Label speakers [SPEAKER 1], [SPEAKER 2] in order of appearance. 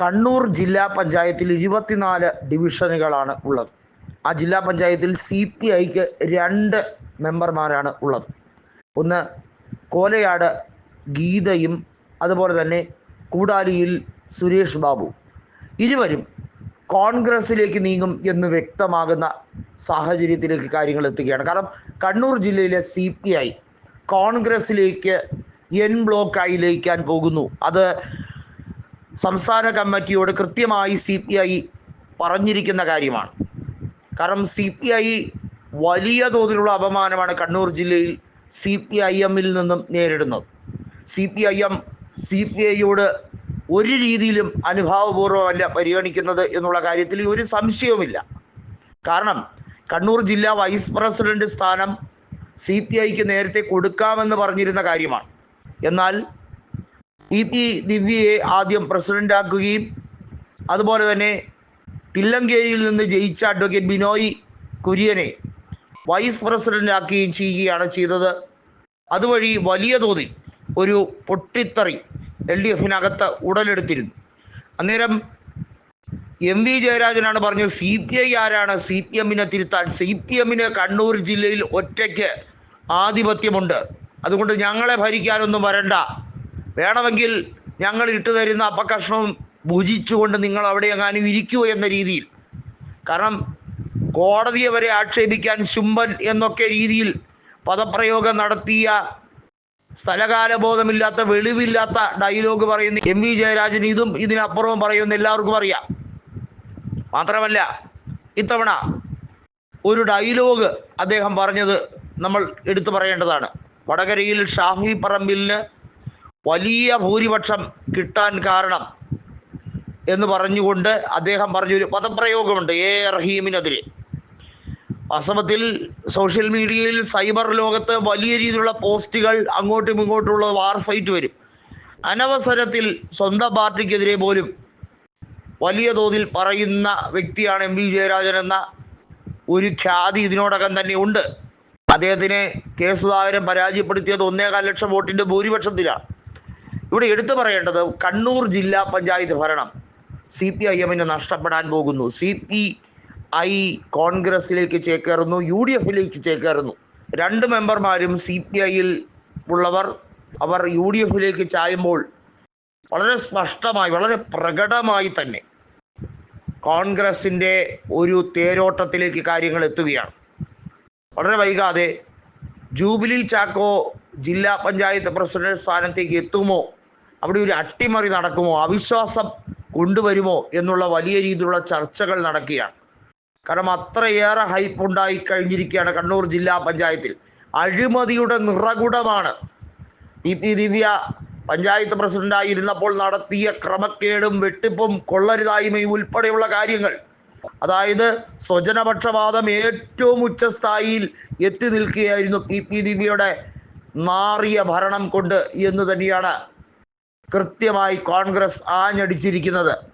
[SPEAKER 1] കണ്ണൂർ ജില്ലാ പഞ്ചായത്തിൽ ഇരുപത്തിനാല് ഡിവിഷനുകളാണ് ഉള്ളത്. ആ ജില്ലാ പഞ്ചായത്തിൽ സി പി ഐക്ക് രണ്ട് മെമ്പർമാരാണ് ഉള്ളത്. ഒന്ന് കോലയാട് ഗീതയും അതുപോലെ തന്നെ കൂടാലിയിൽ സുരേഷ് ബാബു. ഇരുവരും കോൺഗ്രസിലേക്ക് നീങ്ങും എന്ന് വ്യക്തമാകുന്ന സാഹചര്യത്തിലേക്ക് കാര്യങ്ങൾ എത്തുകയാണ്. കാരണം കണ്ണൂർ ജില്ലയിലെ സി പി ഐ കോൺഗ്രസിലേക്ക് എൻ ബ്ലോക്കായി ലയിക്കാൻ പോകുന്നു. അത് സംസ്ഥാന കമ്മിറ്റിയോട് കൃത്യമായി സി പി ഐ പറഞ്ഞിരിക്കുന്ന കാര്യമാണ്. കാരണം സി പി ഐ വലിയ തോതിലുള്ള അപമാനമാണ് കണ്ണൂർ ജില്ലയിൽ സി പി ഐ എമ്മിൽ നിന്നും നേരിടുന്നത്. C P I M C P ഐയോട് ഒരു രീതിയിലും അനുഭാവപൂർവമല്ല പരിഗണിക്കുന്നത് എന്നുള്ള കാര്യത്തിൽ ഒരു സംശയവുമില്ല. കാരണം കണ്ണൂർ ജില്ലാ വൈസ് പ്രസിഡന്റ് സ്ഥാനം സി പി ഐക്ക് നേരത്തെ കൊടുക്കാമെന്ന് പറഞ്ഞിരുന്ന കാര്യമാണ്. എന്നാൽ പി ടി ദിവ്യയെ ആദ്യം പ്രസിഡന്റാക്കുകയും അതുപോലെ തന്നെ തില്ലങ്കേരിയിൽ നിന്ന് ജയിച്ച അഡ്വക്കേറ്റ് ബിനോയ് കുര്യനെ വൈസ് പ്രസിഡന്റാക്കുകയും ചെയ്യുകയാണ് ചെയ്തത്. അതുവഴി വലിയ തോതിൽ ഒരു പൊട്ടിത്തെറി എൽ ഡി എഫിനകത്ത് ഉടലെടുത്തിരുന്നു. അന്നേരം എം വി ജയരാജനാണ് പറഞ്ഞത് സി പി ഐ ആരാണ്? സി പി എമ്മിനെ തിരുത്താൻ. സി പി എമ്മിന് കണ്ണൂർ ജില്ലയിൽ ഒറ്റയ്ക്ക് ആധിപത്യമുണ്ട്. അതുകൊണ്ട് ഞങ്ങളെ ഭരിക്കാനൊന്നും വരണ്ട. വേണമെങ്കിൽ ഞങ്ങൾ ഇട്ടു തരുന്ന അപ്പക്കഷ്ണവും ഭുജിച്ചുകൊണ്ട് നിങ്ങൾ അവിടെ എങ്ങാനും ഇരിക്കൂ എന്ന രീതിയിൽ. കാരണം കോടതിയെ വരെ ആക്ഷേപിക്കാൻ ശുംഭൻ എന്നൊക്കെ രീതിയിൽ പദപ്രയോഗം നടത്തിയ സ്ഥലകാലബോധമില്ലാത്ത വെളിവില്ലാത്ത ഡയലോഗ് പറയുന്ന എം വി ജയരാജൻ ഇതും ഇതിനപ്പുറവും പറയുമെന്ന് എല്ലാവർക്കും അറിയാം. മാത്രമല്ല ഇത്തവണ ഒരു ഡയലോഗ് അദ്ദേഹം പറഞ്ഞത് നമ്മൾ എടുത്തു പറയേണ്ടതാണ്. വടകരയിൽ ഷാഫി പറമ്പിലിന് വലിയ ഭൂരിപക്ഷം കിട്ടാൻ കാരണം എന്ന് പറഞ്ഞുകൊണ്ട് അദ്ദേഹം പറഞ്ഞൊരു പദപ്രയോഗമുണ്ട് എ റഹീമിനെതിരെ വാസ്തവത്തിൽ സോഷ്യൽ മീഡിയയിൽ സൈബർ ലോകത്ത് വലിയ രീതിയിലുള്ള പോസ്റ്റുകൾ അങ്ങോട്ടും ഇങ്ങോട്ടുമുള്ള വാർ ഫൈറ്റ് വരും. അനവസരത്തിൽ സ്വന്തം പാർട്ടിക്കെതിരെ പോലും വലിയ തോതിൽ പറയുന്ന വ്യക്തിയാണ് എം വി ജയരാജൻ എന്ന ഒരു ഖ്യാതി ഇതിനോടകം തന്നെ ഉണ്ട്. അദ്ദേഹത്തിനെ കെ സുധാകരൻ പരാജയപ്പെടുത്തിയത് ഒന്നേകാൽ ലക്ഷം വോട്ടിന്റെ ഭൂരിപക്ഷത്തിലാണ്. ഇവിടെ എടുത്തു പറയേണ്ടത് കണ്ണൂർ ജില്ലാ പഞ്ചായത്ത് ഭരണം സി പി ഐ എമ്മിന് നഷ്ടപ്പെടാൻ പോകുന്നു. സി പി ഐ കോൺഗ്രസിലേക്ക് ചേക്കേറുന്നു യു ഡി എഫിലേക്ക് ചേക്കേറുന്നു. രണ്ട് മെമ്പർമാരും സി പി ഐയിൽ ഉള്ളവർ അവർ യു ഡി എഫിലേക്ക് ചായുമ്പോൾ വളരെ സ്പഷ്ടമായി വളരെ പ്രകടമായി തന്നെ കോൺഗ്രസിന്റെ ഒരു തേരോട്ടത്തിലേക്ക് കാര്യങ്ങൾ എത്തുകയാണ്. വളരെ വൈകാതെ ജൂബിലി ചാക്കോ ജില്ലാ പഞ്ചായത്ത് പ്രസിഡന്റ് സ്ഥാനത്തേക്ക് എത്തുമോ? അവിടെ ഒരു അട്ടിമറി നടക്കുമോ? അവിശ്വാസം കൊണ്ടുവരുമോ? എന്നുള്ള വലിയ രീതിയിലുള്ള ചർച്ചകൾ നടക്കുകയാണ്. കാരണം അത്രയേറെ ഹൈപ്പ് ഉണ്ടായി കഴിഞ്ഞിരിക്കുകയാണ് കണ്ണൂർ ജില്ലാ പഞ്ചായത്തിൽ. അഴിമതിയുടെ നിറകുടമാണ്. ദിവ്യ പഞ്ചായത്ത് പ്രസിഡന്റായിരുന്നപ്പോൾ നടത്തിയ ക്രമക്കേടും വെട്ടിപ്പും കൊള്ളരുതായ്മയും ഉൾപ്പെടെയുള്ള കാര്യങ്ങൾ. അതായത് സ്വജനപക്ഷപാതം ഏറ്റവും ഉച്ചസ്ഥായിയിൽ എത്തി നിൽക്കുകയായിരുന്നു പി പി ദിവ്യയുടെ മാറിയ ഭരണം കൊണ്ട് എന്ന് തന്നെയാണ് കൃത്യമായി കോൺഗ്രസ് ആഞ്ഞടിച്ചിരിക്കുന്നത്.